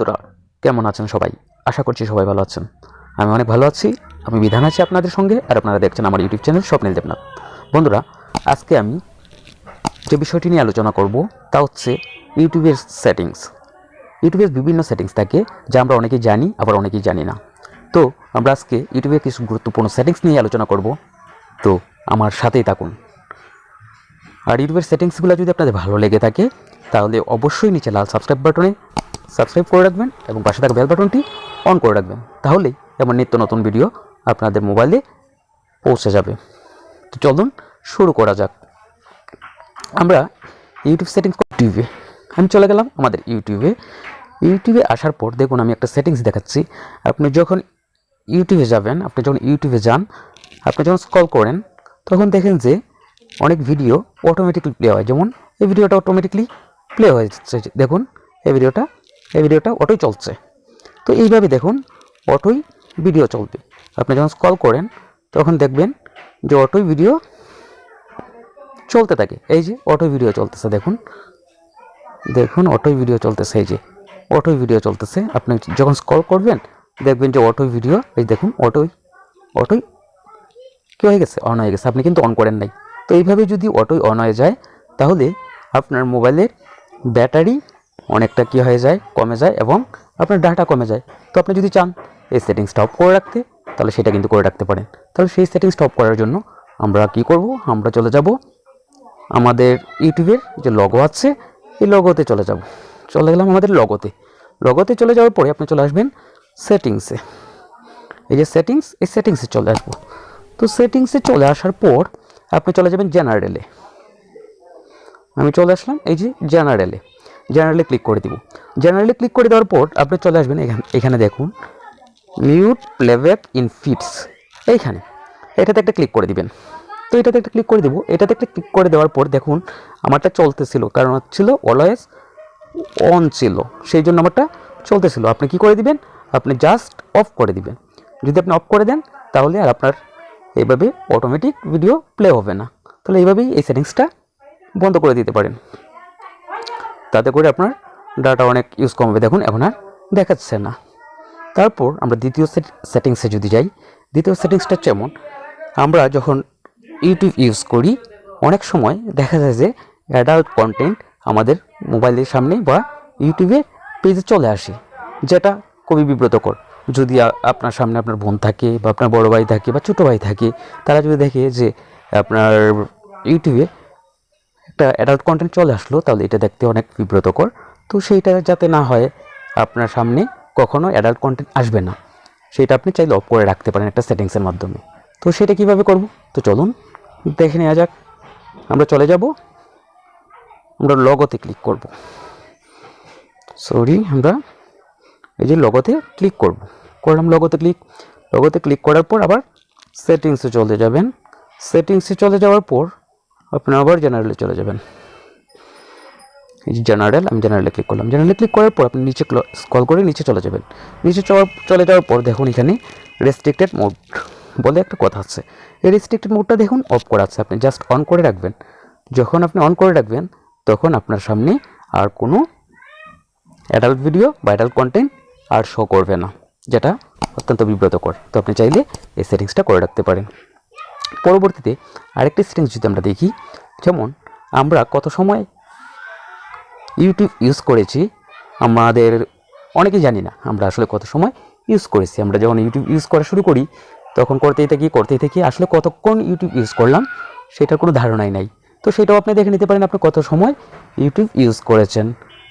বন্ধুরা, কেমন আছেন সবাই? আশা করছি সবাই ভালো আছেন। আমি অনেক ভালো আছি। আমি বিধান আছি আপনাদের সঙ্গে, আর আপনারা দেখছেন আমার ইউটিউব চ্যানেল স্বপ্নিল দেবনাথ। বন্ধুরা, আজকে আমি যে বিষয়টি নিয়ে আলোচনা করব, তা হচ্ছে ইউটিউবের সেটিংস ইউটিউবের বিভিন্ন সেটিংস থাকে, যা আমরা অনেকেই জানি, আবার অনেকেই জানি না। তো, আমরা আজকে ইউটিউবের কিছু গুরুত্বপূর্ণ সেটিংস নিয়ে আলোচনা করব। তো, আমার সাথেই থাকুন। আর ইউটিউবের সেটিংসগুলো যদি আপনাদের ভালো লেগে থাকে, তাহলে অবশ্যই নিচে লাল সাবস্ক্রাইব বাটনে সাবস্ক্রাইব করে রাখবেন এবং পাশে থাকা বেল বাটনটি অন করে রাখবেন। তাহলেই এমন নিত্য নতুন ভিডিও আপনাদের মোবাইলে পৌঁছে যাবে। তো চলুন শুরু করা যাক। আমরা ইউটিউব সেটিংস ইউটিউবে আমি চলে গেলাম আমাদের ইউটিউবে ইউটিউবে আসার পর দেখুন আমি একটা সেটিংস দেখাচ্ছি। আপনি যখন ইউটিউবে যাবেন, আপনি যখন ইউটিউবে যান, আপনি যখন স্কল করেন, তখন দেখেন যে অনেক ভিডিও অটোমেটিকলি প্লে হয়। যেমন এই ভিডিওটা অটোমেটিকলি প্লে হয়ে যাচ্ছে। দেখুন, এই ভিডিওটা এই ভিডিওটা অটোই চলছে। তো এইভাবে দেখুন, অটোই ভিডিও চলবে। আপনি যখন স্কল করেন, তখন দেখবেন যে অটোই ভিডিও চলতে থাকে। এই যে অটো ভিডিও চলতেছে, দেখুন। দেখুন, অটোই ভিডিও চলতেছে, এই যে অটোই ভিডিও চলতেছে। আপনি যখন স্কল করবেন, দেখবেন যে অটোই ভিডিও, এই দেখুন, অটোই অটোই কি হয়ে গেছে? অন হয়ে গেছে। আপনি কিন্তু অন করেন নাই। তো এইভাবে যদি অটোই অন হয়ে যায়, তাহলে আপনার মোবাইলের ব্যাটারি অনেকটা কি হয়ে যায়? কমে যায় এবং আপনার ডাটা কমে যায়। তো আপনি যদি চান এই সেটিংসটা অফ করে রাখতে, তাহলে সেটা কিন্তু করে রাখতে পারেন। তাহলে সেই সেটিংসটা অফ করার জন্য আমরা কি করব? আমরা চলে যাব আমাদের ইউটিউবের যে লগো আছে, এই লগোতে চলে যাব। চলে গেলাম আমাদের লগোতে লগোতে চলে যাওয়ার পরে আপনি চলে আসবেন সেটিংসে এই যে সেটিংস এই সেটিংসে চলে আসব। তো সেটিংসে চলে আসার পর আপনি চলে যাবেন জেনারেলে আমি চলে আসলাম এই যে জেনারেলে জেনারেলে ক্লিক করে দিব। জেনারেলে ক্লিক করে দেওয়ার পর আপনি চলে আসবেন এখানে এখানে দেখুন মিউট প্লেব্যাক ইন ফিটস এইখানে। এটাতে একটা ক্লিক করে দিবেন। তো এটাতে একটা ক্লিক করে দেবো। এটাতে একটা ক্লিক করে দেওয়ার পর দেখুন, আমারটা চলতেছিল, কারণ ছিল অলওয়েজ অন ছিল, সেই জন্য আমারটা চলতেছিল। আপনি কি করে দিবেন? আপনি জাস্ট অফ করে দিবেন। যদি আপনি অফ করে দেন, তাহলে আর আপনার এইভাবে অটোমেটিক ভিডিও প্লে হবে না। তাহলে এইভাবেই এই সেটিংসটা বন্ধ করে দিতে পারেন। তাতে করে আপনার ডাটা অনেক ইউজ কমবে দেখুন, এখন আর দেখাচ্ছে না। তারপর আমরা দ্বিতীয় সেটিংসে যদি যাই, দ্বিতীয় সেটিংসটা যেমন, আমরা যখন ইউটিউব ইউজ করি, অনেক সময় দেখা যায় যে অ্যাডাল্ট কন্টেন্ট আমাদের মোবাইলের সামনে বা ইউটিউবে পেজে চলে আসে, যেটা খুবই বিব্রতকর। যদি আপনার সামনে আপনার বোন থাকে বা আপনার বড় ভাই থাকে বা ছোটো ভাই থাকে, তারা যদি দেখে যে আপনার ইউটিউবে একটা অ্যাডাল্ট কন্টেন্ট চলে আসলো, তাহলে এটা দেখতে অনেক বিব্রতকর। তো সেইটা যাতে না হয় আপনার সামনে কখনো অ্যাডাল্ট কন্টেন্ট আসবে না। সেটা আপনি চাইলে অফ করে রাখতে পারেন একটা সেটিংসের মাধ্যমে। তো সেটা কীভাবে করব? তো চলুন, দেখে নেওয়া যাক। আমরা চলে যাব। আমরা লগোতে ক্লিক করব। সরি আমরা এই যে লগোতে ক্লিক করব। করলাম লগোতে ক্লিক লগোতে ক্লিক করার পর আবার সেটিংসে চলে যাবেন। সেটিংসে চলে যাওয়ার পর আপনি আবার জেনারেলে চলে যাবেন। যে জেনারেল আমি জেনারেলে ক্লিক করলাম। জেনারেলে ক্লিক করার পর আপনি নিচে স্কল করে নিচে চলে যাবেন। নিচে চলে যাওয়ার পর দেখুন এখানে রেস্ট্রিক্টেড মোড বলে একটা কথা আছে। এই রেস্ট্রিক্টেড মোডটা দেখুন অফ করা আছে। আপনি জাস্ট অন করে রাখবেন। যখন আপনি অন করে রাখবেন, তখন আপনার সামনে আর কোনো অ্যাডাল্ট ভিডিও বা অ্যাডাল্ট কন্টেন্ট আর শো করবে না, যেটা অত্যন্ত বিব্রতকর। তো আপনি চাইলে এই সেটিংসটা করে রাখতে পারেন। পরবর্তীতে আরেকটি সেটিংস যদি আমরা দেখি, যেমন আমরা কত সময় ইউটিউব ইউজ করেছি, আমাদের অনেকেই জানি না আমরা আসলে কত সময় ইউজ করেছি। আমরা যখন ইউটিউব ইউজ করা শুরু করি, তখন করতেই থাকি করতেই থাকি, আসলে কতক্ষণ ইউটিউব ইউজ করলাম সেটার কোনো ধারণাই নাই। তো সেটাও আপনি দেখে নিতে পারেন আপনি কত সময় ইউটিউব ইউজ করেছেন।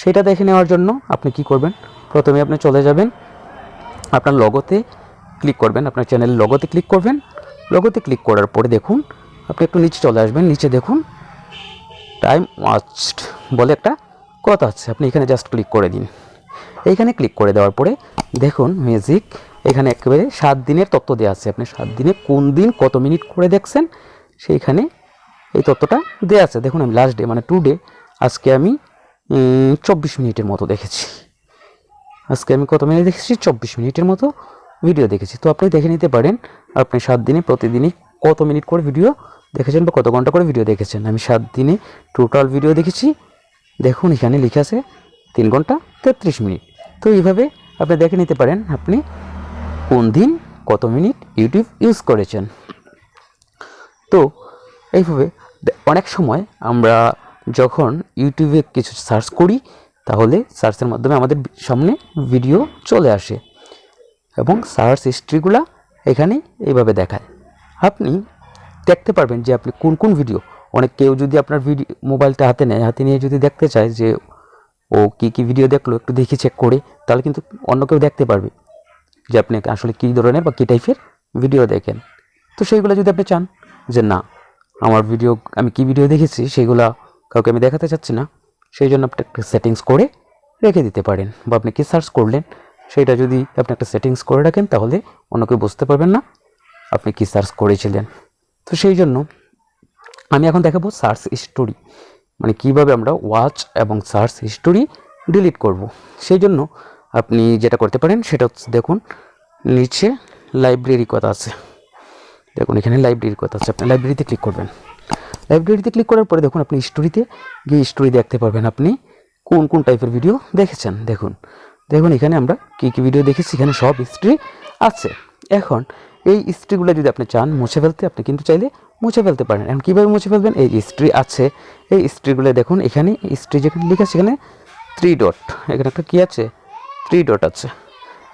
সেটা দেখে নেওয়ার জন্য আপনি কি করবেন? প্রথমে আপনি চলে যাবেন, আপনার লগোতে ক্লিক করবেন, আপনার চ্যানেলের লগোতে ক্লিক করবেন লগোতে ক্লিক করার পরে দেখুন, আপনি একটু নিচে চলে আসবেন, নিচে দেখুন টাইম ওয়াচড বলে একটা কথা আছে। আপনি এখানে জাস্ট ক্লিক করে দিন। এইখানে ক্লিক করে দেওয়ার পরে দেখুন মিউজিক এখানে একেবারে সাত দিনের তথ্য দেওয়া আছে। আপনি সাত দিনে কোন দিন কত মিনিট করে দেখছেন, সেইখানে এই তথ্যটা দেওয়া আছে। দেখুন, আমি লাস্ট ডে মানে টু ডে আজকে আমি চব্বিশ মিনিটের মতো দেখেছি। আজকে আমি কত মিনিট দেখেছি? চব্বিশ মিনিটের মতো ভিডিও দেখেছি। তো আপনি দেখে নিতে পারেন, আপনি সাত দিনে প্রতিদিনই কত মিনিট করে ভিডিও দেখেছেন বা কত ঘণ্টা করে ভিডিও দেখেছেন। আমি সাত দিনে টোটাল ভিডিও দেখেছি। দেখুন, এখানে লিখে আছে তিন ঘণ্টা তেত্রিশ মিনিট। তো এইভাবে আপনি দেখে নিতে পারেন আপনি কোন দিন কত মিনিট ইউটিউব ইউজ করেছেন। তো এইভাবে অনেক সময় আমরা যখন ইউটিউবে কিছু সার্চ করি, তাহলে সার্চের মাধ্যমে আমাদের সামনে ভিডিও চলে আসে। এবং সার্চ হিস্ট্রিগুলা এখানে এইভাবে দেখায়। আপনি দেখতে পারবেন যে আপনি কোন কোন ভিডিও, অনেক কেউ যদি আপনার ভিডিও মোবাইলটা হাতে নেয়, হাতে নিয়ে যদি দেখতে চায় যে ও কী কী ভিডিও দেখল, একটু দেখি চেক করে, তাহলে কিন্তু অন্য কেউ দেখতে পারবে যে আপনি আসলে কী ধরনের বা কী টাইপের ভিডিও দেখেন। তো সেইগুলো যদি আপনি চান যে না, আমার ভিডিও, আমি কী ভিডিও দেখেছি সেগুলো কাউকে আমি দেখাতে চাচ্ছি না, সেই জন্য আপনি একটা সেটিংস করে রেখে দিতে পারেন বা আপনি কী সার্চ করলেন সেটা যদি আপনি একটা সেটিংস করে রাখেন, তাহলে অন্য কেউ বুঝতে পারবেন না আপনি কী সার্চ করেছিলেন। তো সেই জন্য আমি এখন দেখাবো সার্চ হিস্টোরি মানে কীভাবে আমরা ওয়াচ এবং সার্চ হিস্টোরি ডিলিট করব। সেই জন্য আপনি যেটা করতে পারেন, সেটা হচ্ছে দেখুন, নিচে লাইব্রেরি কথা আছে। দেখুন, এখানে লাইব্রেরির কথা আছে। আপনি লাইব্রেরিতে ক্লিক করবেন। লাইব্রেরিতে ক্লিক করার পরে দেখুন, আপনি স্টোরিতে গিয়ে স্টোরি দেখতে পারবেন আপনি কোন কোন টাইপের ভিডিও দেখেছেন। দেখুন দেখুন, এখানে আমরা কী কী ভিডিও দেখেছি, এখানে সব হিস্ট্রি আছে। এখন, এই হিস্ট্রিগুলো যদি আপনি চান, মুছে ফেলতে, আপনি কিন্তু চাইলে মুছে ফেলতে পারেন। এখন কীভাবে মুছে ফেলবেন? এই হিস্ট্রি আছে। এই হিস্ট্রিগুলো দেখুন, এখানে হিস্ট্রি যেখানে লেখা সেখানে থ্রি ডট এখানে একটা কী আছে? থ্রি ডট আছে।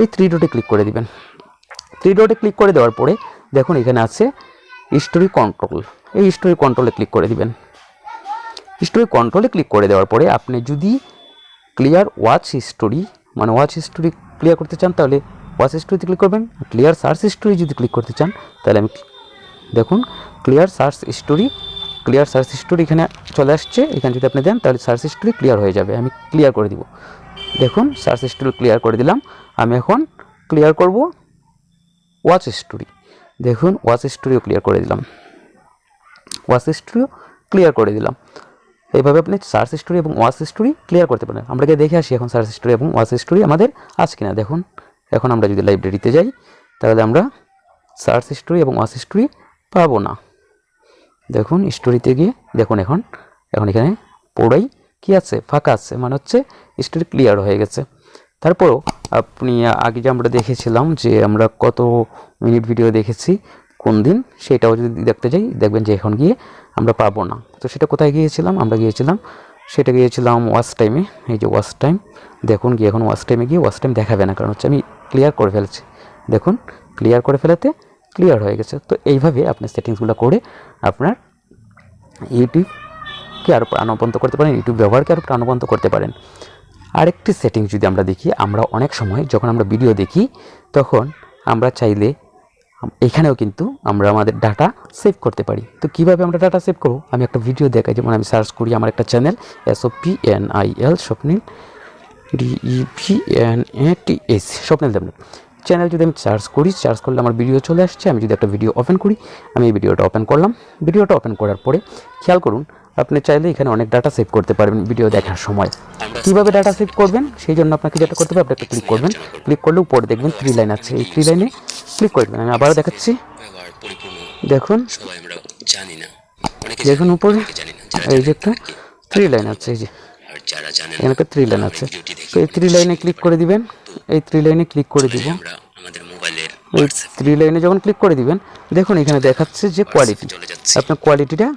এই থ্রি ডটে ক্লিক করে দিবেন। থ্রি ডটে ক্লিক করে দেওয়ার পরে, দেখুন, এখানে আছে হিস্টোরি কন্ট্রোল এই হিস্টোরি কন্ট্রোলে ক্লিক করে দিবেন। হিস্টোরি কন্ট্রোলে ক্লিক করে দেওয়ার পরে, আপনি যদি ক্লিয়ার ওয়াচ হিস্টোরি মানে ওয়াচ হিস্টোরি ক্লিয়ার করতে চান, তাহলে ওয়াচ হিস্টোরিতে ক্লিক করবেন। ক্লিয়ার সার্চ হিস্টোরি যদি ক্লিক করতে চান, তাহলে আমি দেখুন clear search history clear search history এখানে চলে আসছে। এখানে যদি আপনি দেন, তাহলে সার্চ হিস্টোরি ক্লিয়ার হয়ে যাবে। আমি ক্লিয়ার করে দিব। দেখুন সার্চ হিস্টোরি ক্লিয়ার করে দিলাম। আমি এখন ক্লিয়ার করব ওয়াচ হিস্টোরি দেখুন ওয়াচ হিস্টোরিও ক্লিয়ার করে দিলাম। ওয়াচ হিস্টোরিও ক্লিয়ার করে দিলাম। এইভাবে আপনি সার্চ হিস্টোরি এবং ওয়াচ হিস্টোরি ক্লিয়ার করতে পারেন। আমরা গিয়ে দেখে আসি এখন সার্চ হিস্টোরি এবং ওয়াচ হিস্টোরি আমাদের আছে কিনা। দেখুন, এখন আমরা যদি লাইব্রেরিতে যাই, তাহলে আমরা সার্চ হিস্টোরি এবং ওয়াচ হিস্টোরি পাবো না। দেখুন স্টোরিতে গিয়ে, দেখুন এখন এখন এখানে পুরোই কি আছে? ফাঁকা আছে মানে হচ্ছে স্টোরি ক্লিয়ার হয়ে গেছে। তারপরও আপনি আগে যে আমরা দেখেছিলাম যে আমরা কত মিনিট ভিডিও দেখেছি কোন দিন সেটাও যদি দেখতে যাই, দেখবেন যে এখন গিয়ে আমরা পাবো না। তো সেটা কোথায় গিয়েছিলাম? আমরা গিয়েছিলাম, সেটা গিয়েছিলাম ওয়াচ টাইমে। এই যে ওয়াচ টাইম, দেখুন গিয়ে এখন ওয়াচ টাইমে গিয়ে ওয়াচ টাইম দেখাবে না, কারণ হচ্ছে আমি ক্লিয়ার করে ফেলেছি। দেখুন, ক্লিয়ার করে ফেলাতে ক্লিয়ার হয়ে গেছে। তো এইভাবে আপনি সেটিংসগুলো করে আপনার ইউটিউবকে আরও প্রাণবন্ত করতে পারেন, ইউটিউব ব্যবহারকে আরও প্রাণবন্ত করতে পারেন। আরেকটি সেটিংস যদি আমরা দেখি, আমরা অনেক সময় যখন আমরা ভিডিও দেখি, তখন আমরা চাইলে এখানেও কিন্তু আমরা আমাদের ডাটা সেভ করতে পারি। তো কীভাবে আমরা ডাটা সেভ করব? আমি একটা ভিডিও দেখাই, যেমন আমি সার্চ করি আমার একটা channel S O P N I L Swapnil D E P N A T H Swapnil Debnath. Channel যদি আমি সার্চ করি সার্চ করলে আমার ভিডিও চলে আসছে, আমি যদি একটা ভিডিও ওপেন করি, আমি এই ভিডিওটা ওপেন করলাম। ভিডিওটা ওপেন করার পরে খেয়াল করুন আপনি চাইলে এখানে অনেক ডাটা সেভ করতে পারবেন ভিডিও দেখার সময়। কীভাবে ডাটা সেভ করবেন? সেই জন্য আপনাকে যেটা করতে হবে, আপনি একটা ক্লিক করবেন। ক্লিক করলে উপরে দেখবেন থ্রি লাইন আছে। এই থ্রি লাইনে ক্লিক করবেন আমি আবারও দেখাচ্ছি। দেখুন। দেখুন উপরে। এই যে একটা থ্রি লাইন আছে, এই যে। এখানে একটা থ্রি লাইন আছে। তো এই থ্রি লাইনে ক্লিক করে দিবেন। এই থ্রি লাইনে ক্লিক করে দিব। এই থ্রি লাইনে যখন ক্লিক করে দিবেন, দেখুন এখানে দেখাচ্ছে যে কোয়ালিটি আপনার কোয়ালিটিটা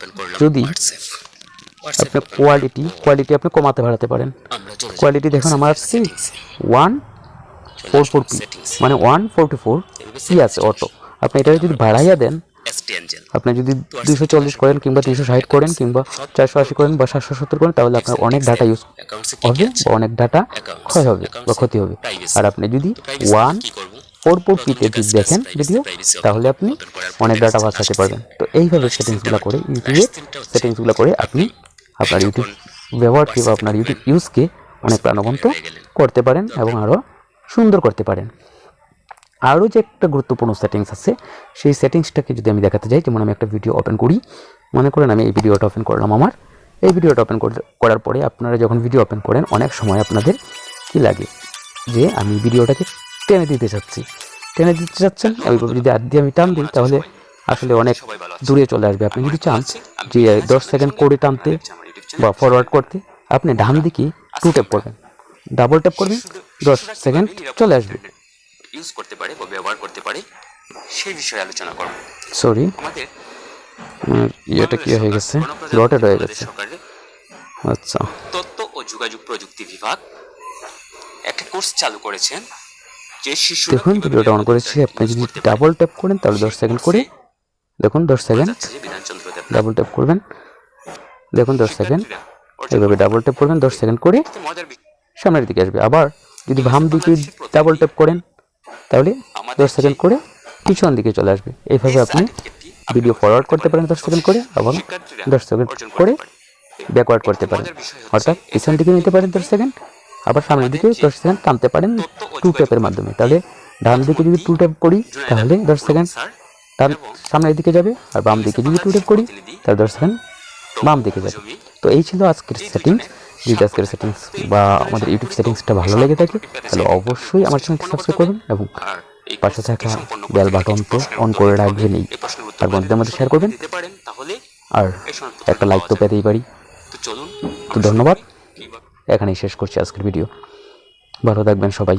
ওপেন করলাম যদি আপনার কোয়ালিটি কোয়ালিটি আপনি কমাতে বাড়াতে পারেন। কোয়ালিটি দেখুন আমার আসছে ওয়ান ফোর ফোর পি মানে ওয়ান ফোরটি ফোর পি আছে অটো আপনি এটা যদি বাড়াইয়া দেন আপনি যদি দুশো চল্লিশ করেন কিংবা তিনশো ষাট করেন কিংবা চারশো আশি করেন বা সাতশো সত্তর করেন তাহলে আপনার অনেক ডাটা ইউজ হবে বা অনেক ডাটা ক্ষয় হবে বা ক্ষতি হবে। আর আপনি যদি ওয়ান পিতে যদি দেখেন ভিডিও তাহলে আপনি অনেক ডাটা বাঁচাতে পারবেন তো এইভাবে সেটিংসগুলো করে ইউটিউবে সেটিংসগুলো করে আপনি আপনার ইউটিউব ব্যবহারকে বা আপনার ইউটিউব ইউজকে অনেক প্রাণবন্ত করতে পারেন এবং আরও সুন্দর করতে পারেন। আরও যে একটা গুরুত্বপূর্ণ সেটিংস আছে সেই সেটিংসটাকে যদি আমি দেখাতে যাই যেমন আমি একটা ভিডিও ওপেন করি মনে করেন আমি এই ভিডিওটা ওপেন করলাম আমার। এই ভিডিওটা ওপেন করার পরে আপনারা যখন ভিডিও ওপেন করেন অনেক সময় আপনাদের কি লাগে? যে আমি ভিডিওটাকে টেনে দিতে চাচ্ছি। টেনে দিতে চাচ্ছেন ওইভাবে যদি হাত দিয়ে আমি টান দিই তাহলে আসলে অনেক দূরে চলে আসবে। আপনি যদি চান যে দশ সেকেন্ড করে টানতে বা ফরওয়ার্ড করতে আপনি ডান দিকে টু ট্যাপ করবেন। ডাবল ট্যাপ করবেন দশ সেকেন্ড চলে আসবে। ইউজ করতে পারে বা ব্যবহার করতে পারে সেই বিষয়ে আলোচনা করব। সরি আমাদের ইয়েটা কি হয়ে গেছে? রটেড হয়ে গেছে। আচ্ছা। তথ্য ও যোগাযোগ প্রযুক্তি বিভাগ একটা কোর্স চালু করেছেন। দেখুন ভিডিওটা অন করেছি আপনি যদি ডাবল ট্যাপ করেন তাহলে দশ সেকেন্ড করে। দেখুন দশ সেকেন্ড ডাবল ট্যাপ করবেন। দেখুন দশ সেকেন্ড এইভাবে ডাবল ট্যাপ করবেন দশ সেকেন্ড করে। সামনের দিকে আসবে। আবার যদি বাম দিকে ডাবল ট্যাপ করেন তাহলে দশ সেকেন্ড করে পিছন দিকে চলে আসবে। এইভাবে আপনি ভিডিও ফরওয়ার্ড করতে পারেন দশ সেকেন্ড করে এবং দশ সেকেন্ড করে ব্যাকওয়ার্ড করতে পারেন। অর্থাৎ পিছন দিকে নিতে পারেন দশ সেকেন্ড আবার সামনের দিকে দশ সেকেন্ড টানতে পারেন টু ট্যাপের মাধ্যমে। তাহলে ডান দিকে যদি টু ট্যাপ করি তাহলে দশ সেকেন্ড। তার সামনের দিকে যাবে আর বাম দিকে যদি টু ট্যাপ করি তাহলে দশ সেকেন্ড বাম দিকে যাবে। তো এই ছিল আজকের সেটিংস যদি আজকের সেটিংস বা আমাদের ইউটিউব সেটিংসটা ভালো লেগে থাকে তাহলে অবশ্যই আমার চ্যানেলটি সাবস্ক্রাইব করবেন এবং পাশে থাকা বেল বাটন তো অন করে রাখবেনই আর বন্ধুদের মধ্যে শেয়ার করবেন। আর একটা লাইক তো পেতেই পারি। তো ধন্যবাদ। এখানেই শেষ করছি আজকের ভিডিও। ভালো থাকবেন সবাই।